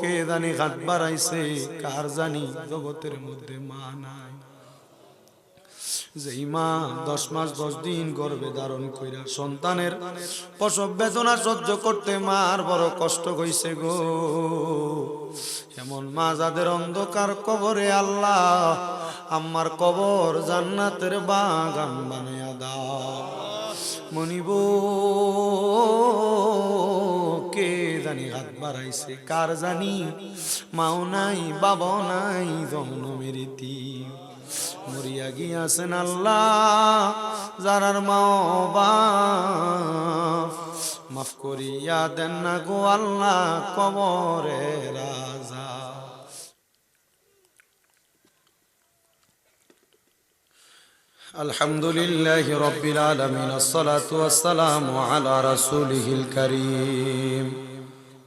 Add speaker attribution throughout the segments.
Speaker 1: কে জানি হাত বাড়াইছে, কার জানি জগতের মধ্যে মা নাই। যেই মা দশ মাস দশ দিন গর্ভে ধারণ কইরা সন্তানের প্রসব বেদনা সহ্য করতে মার বড় কষ্ট হইছে গো। এমন মা যাদের অন্ধকার কবরে আল্লাহ আমার কবর জান্নাতের বাগান বানাইয়া দাও। মনিব কে জানি হাত বাড়াইছে? কার জানি? মাও নাই বাবা নাই জন্মের মরিয়া গিয়াছেন আল্লাহ যারার মাও বাপ। মাফ করিয়া দেন না গো আল্লাহ কবরে রাজা الحمد لله رب العالمين الصلاة والسلام على رسوله الكريم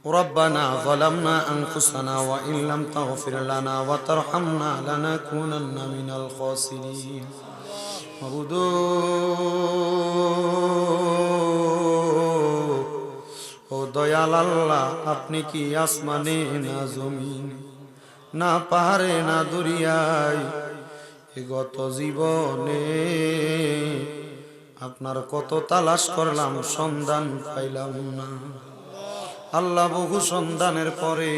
Speaker 1: ربنا ظلمنا أنفسنا وإن لم تغفر لنا وترحمنا لنكونن من الخاسرين ও দয়াল আল্লাহ আপনি কি আসমানে না জমিন না পাহাড়ে না দরিয়ায় এ গত জীবনে আপনার কত তালাশ করলাম, সন্ধান পাইলাম না। আল্লাহ বহু সন্ধানের পরে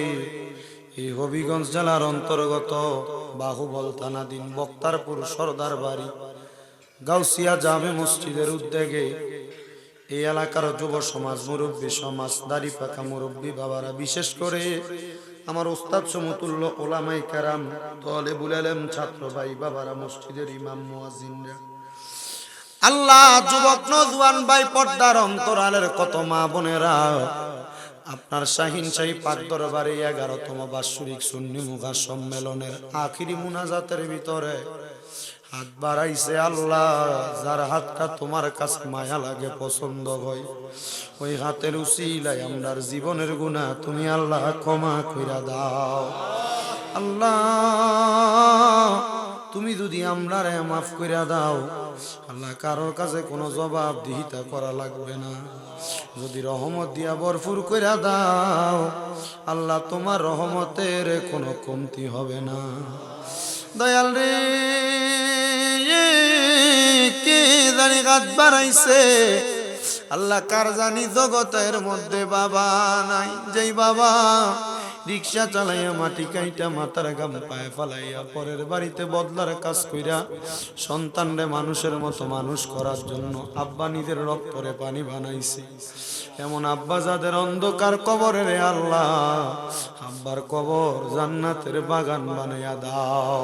Speaker 1: এই হবিগঞ্জ জেলার অন্তর্গত বাহুবল থানাধীন বক্তারপুর সর্দার বাড়ি গাউসিয়া জামে মসজিদের উদ্যোগে এই এলাকার যুব সমাজ মুরব্বী সমাজ দাড়ি পাকা মুরব্বী বাবারা, বিশেষ করে আমার ওস্তাদ সমতুল্য ওলামাই কারাম তলে বুলালেম ছাত্র ভাই বাবারা, মসজিদের ইমাম মুয়াজিনরা আল্লাহ যুবক নজওয়ান ভাই, পর্দার অন্তরালের কত মা বোনেরা, আপনার শাহিন শাহী পাক দরবারে এগারোতম বাৎসরিক সুন্নি মুখা সম্মেলনের আখিরি মুনাজাতের ভিতরে হাত বাড়াইছে আল্লাহ, যার হাতটা তোমার কাছে মায়া লাগে, পছন্দ হয়। ওই হাতের উসিলাই আমরার জীবনের গুণা তুমি আল্লাহ ক্ষমা কইরা দাও। আল্লাহ, তুমি যদি আমরারে মাফ কইরা দাও, আল্লাহ কারোর কাছে কোনো জবাব দিহিতা করা লাগবে না। যদি রহমত দিয়া ভরপুর কইরা দাও, আল্লাহ তোমার রহমতের কোনো কমতি হবে না। দয়াল রে কে জানি গাছ বাড়াইছে। আল্লাহ কার জানি জগতের মধ্যে বাবা নাই, যেই বাবা রিক্সা চালাইয়া মাটি কাইটা মাথার গাম পায়ে ফালাইয়া পরের বাড়িতে বদলার কাজ কইরা সন্তানরে মানুষের মতো মানুষ করার জন্য আব্বা নিজের রক্তরে পানি বানাইছে। এমন আব্বা যাদের অন্ধকার কবরে রে আল্লাহ, আব্বার কবর জান্নাতের বাগান বানাইয়া দাও।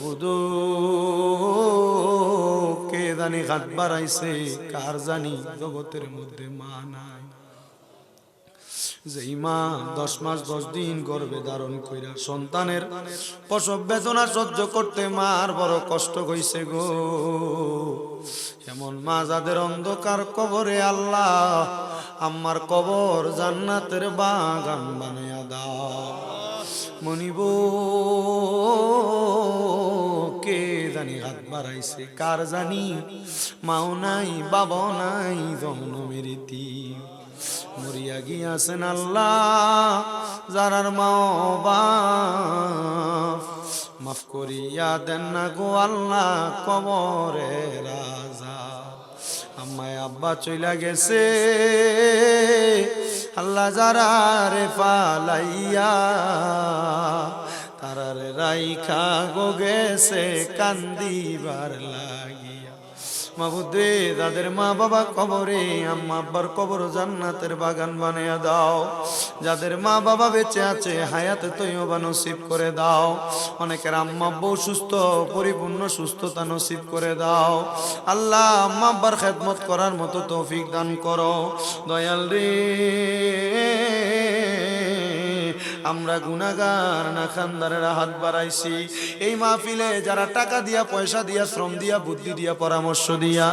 Speaker 1: বুধু কে জানি হাত বাড়াইছে, কার জানি জগতের মধ্যে মা নাই। যেই মা দশ মাস দশ দিন গর্ভে ধারণ কইরা সন্তানের প্রসব বেদনা সহ্য করতে মার বড় কষ্ট হইছে গো। এমন মা যাদের অন্ধকার কবরে আল্লাহ আমার কবর জান্নাতের বাগান বানাইয়া দাও। মনিব, কে জানি হাত বাড়াইছে, কার জানি মাও নাই বাবা নাই জন্মের মরিয়া গিয়াছেন আল্লাহ, যারার মাও মাফ করিয়া দেন না গো আল্লাহ কবরে রাজা। আমায় আব্বা চইলা গেছে, আল্লাহ যারা রে পালাইয়া তারারে রাইখা গো গেছে, কান্দিবার লাগিয়া মাবুদে যাদের মা বাবা কবরে, আম্মা আব্বার কবর জান্নাতের বাগান বানিয়ে দাও। যাদের মা বাবা বেঁচে আছে, হায়াতে তৈবা নসিব করে দাও। অনেকের আম্মা আব্বু সুস্থ পরিপূর্ণ সুস্থতা নসিব করে দাও। আল্লাহ আম্মা আব্বার খেদমত করার মতো তৌফিক দান করো। দয়াল রে। আমরা গুনাগার না খানদারেরা হাত বাড়াইছি। এই মাহফিলে যারা টাকা দিয়া, পয়সা দিয়া, শ্রম দিয়া, বুদ্ধি দিয়া, পরামর্শ দিয়া,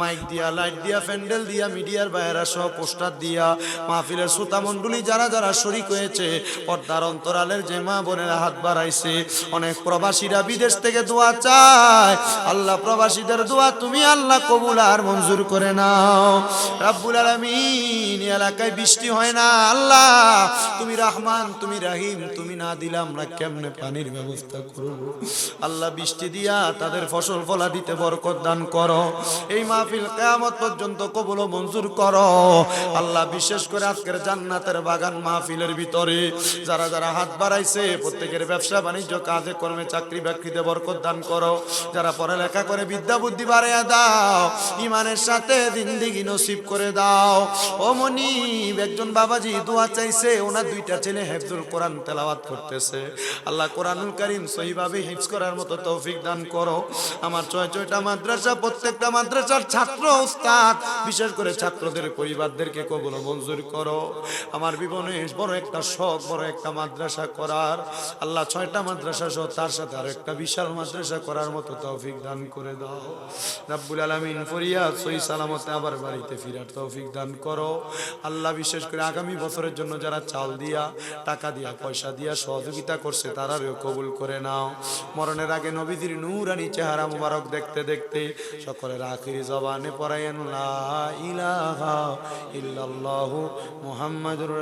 Speaker 1: মাইক দিয়া, লাইট দিয়া, প্যান্ডেল দিয়া, মিডিয়ার বাইরা সহ পোস্টার দিয়া, মাহফিলের শ্রোতা মণ্ডলী যারা যারা শরিক হয়েছে, পর্দার অন্তরালের যে মা বোনেরা হাত বাড়াইছে, অনেক প্রবাসীরা বিদেশ থেকে দোয়া চায়। আল্লাহ প্রবাসীদের দোয়া তুমি আল্লাহ কবুল আর মঞ্জুর করে নাও। রাব্বুল আলামিন এলাকায় বৃষ্টি হয় না, আল্লাহ। তুমি রহমান, তুমি রাহিম, তুমি না দিলে আমরা কেমনে পানির ব্যবস্থা করব? আল্লাহ বৃষ্টি দিয়া তাদের ফসল ফলা দিতে বরকত দান করো। এই মাহফিল কিয়ামত পর্যন্ত কবুল মঞ্জুর করো। আল্লাহ বিশেষ করে আজকের জান্নাতের বাগান মাহফিলের ভিতরে যারা যারা হাত বাড়াইছে, প্রত্যেকের ব্যবসা বাণিজ্য, কাজে কর্মে চাকরি বাকরিতে বরকত দান করো। যারা পড়ালেখা করে বিদ্যা বুদ্ধি বাড়াইয়া দাও, ইমানের সাথে জিন্দিগি নসিব করে দাও। ও মনিব, একজন বাবাজি দোয়া চাইছে, ওনার দুইটা ছেলে হেফজুল কোরআন তেলাওয়াত করতেছে। আল্লাহ কোরআনুল করিম সহিভাবে হিফজ করার মতো তৌফিক দান করো। আমার ছয় ছয়টা মাদ্রাসা, প্রত্যেকটা মাদ্রাসার ছাত্র উস্তাদ বিশেষ করে ছাত্রদের, পরিবারদেরকে কবল মঞ্জুর করো। আমার জীবনে বড় একটা শখ, বড় একটা মাদ্রাসা করার। আল্লাহ ছয়টা মাদ্রাসা সহ তার সাথে আরও একটা বিশাল মাদ্রাসা করার মতো তৌফিক দান করে দাও। রাব্বুল আলামিন ফরিয়াদ, সহি সালামতে আবার বাড়িতে ফিরার তৌফিক দান করো। আল্লাহ বিশেষ করে আগামী বছরের জন্য যারা চাল দিয়া টাকা দিয়া, পয়সা দিয়া সহযোগিতা করছে তারা কবুল করে নাও। মরণের আগে নবীদের নূরানি চেহারা মুবারক দেখতে দেখতে সকলের আখিরি জবানে লা ইলাহা ইল্লাল্লাহু মুহাম্মাদুর